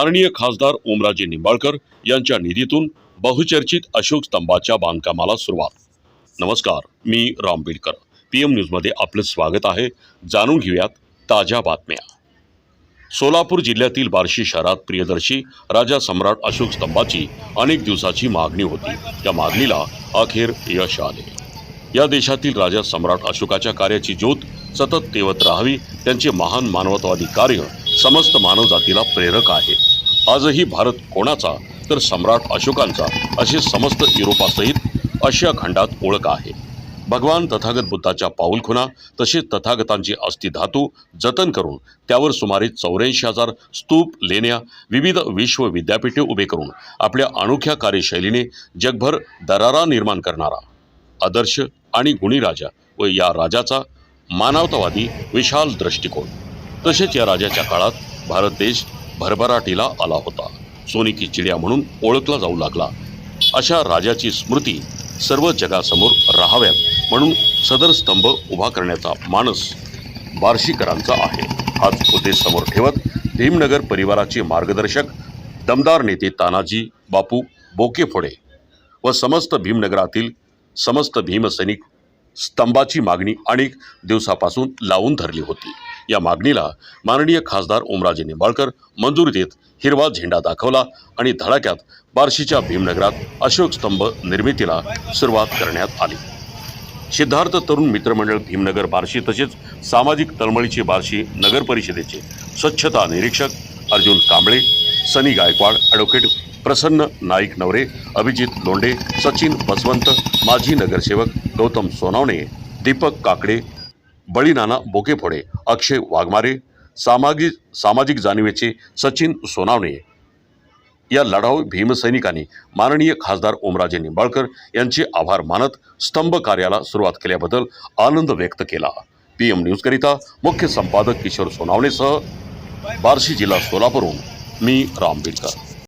माननीय खासदार ओमराजे निंबाळकर यांच्या निधीतून बहुचर्चित अशोक स्तंभाच्या बांधकामाला सुरुवात. नमस्कार मी राम बिडकर. पी एम न्यूजमध्ये आपलं स्वागत आहे. जाणून घेऊयात ताज्या बातम्या. सोलापूर जिल्ह्यातील बार्शी शहरात प्रियदर्शी राजा सम्राट अशोक स्तंभाची अनेक दिवसाची मागणी होती. त्या मागणीला अखेर यश आले. या देशातील राजा सम्राट अशोकाच्या कार्याची ज्योत सतत तेवत राहावी त्यांचे महान मानवतावादी कार्य समस्त मानवजातीला प्रेरक आहे. आजही भारत कोणाचा तर सम्राट अशोकांचा असे समस्त युरोपासहित आशिया खंडात ओळख आहे. भगवान तथागत बुद्धाच्या पाऊलखुणा तसेच तथागतांची अस्थिधातू जतन करून त्यावर सुमारे चौऱ्याऐंशी हजार स्तूप लेण्या विविध विश्व विद्यापीठे उभे करून आपल्या अनोख्या कार्यशैलीने जगभर दरारा निर्माण करणारा आदर्श आणि गुणी राजा व या राजाचा मानवतावादी विशाल दृष्टिकोन. तसेच या राजाच्या काळात भारत देश भरभराटीला आला होता. सोनी की चिड्या म्हणून ओळखला जाऊ लागला. अशा राजाची स्मृती सर्व जगासमोर राहाव्यात म्हणून सदर स्तंभ उभा करण्याचा मानस बार्शीकरांचा आहे. हाच उद्देश समोर ठेवत भीमनगर परिवाराचे मार्गदर्शक दमदार नेते तानाजी बापू बोकेफोडे व समस्त भीमनगरातील समस्त भीमसैनिक स्तंभाची मागणी अनेक दिवसापासून लावून धरली होती. या मागणीला माननीय खासदार ओमराजे निंबाळकर मंजुरी देत हिरवा झेंडा दाखवला आणि धडाक्यात बार्शीच्या भीमनगरात अशोक स्तंभ निर्मितीला सुरुवात करण्यात आली. सिद्धार्थ तरुण मित्रमंडळ भीमनगर बार्शी तसेच सामाजिक तळमळीचे बार्शी नगर परिषदेचे स्वच्छता निरीक्षक अर्जुन कांबळे सनी गायकवाड ॲडव्होकेट प्रसन्न नाईक नवरे अभिजित लोंढे सचिन बसवंत माजी नगरसेवक गौतम सोनावणे दीपक काकडे बळीनाना बोकेफोडे अक्षय वाघमारे सामाजिक सामाजिक जाणीवेचे सचिन सोनावणे. या लढाऊ भीमसैनिकांनी माननीय खासदार ओमराजे निंबाळकर यांचे आभार मानत स्तंभ कार्याला सुरुवात केल्याबद्दल आनंद व्यक्त केला. पी एम न्यूजकरिता मुख्य संपादक किशोर सोनावणेसह बार्शी जिल्हा सोलापूरहून मी राम बिडकर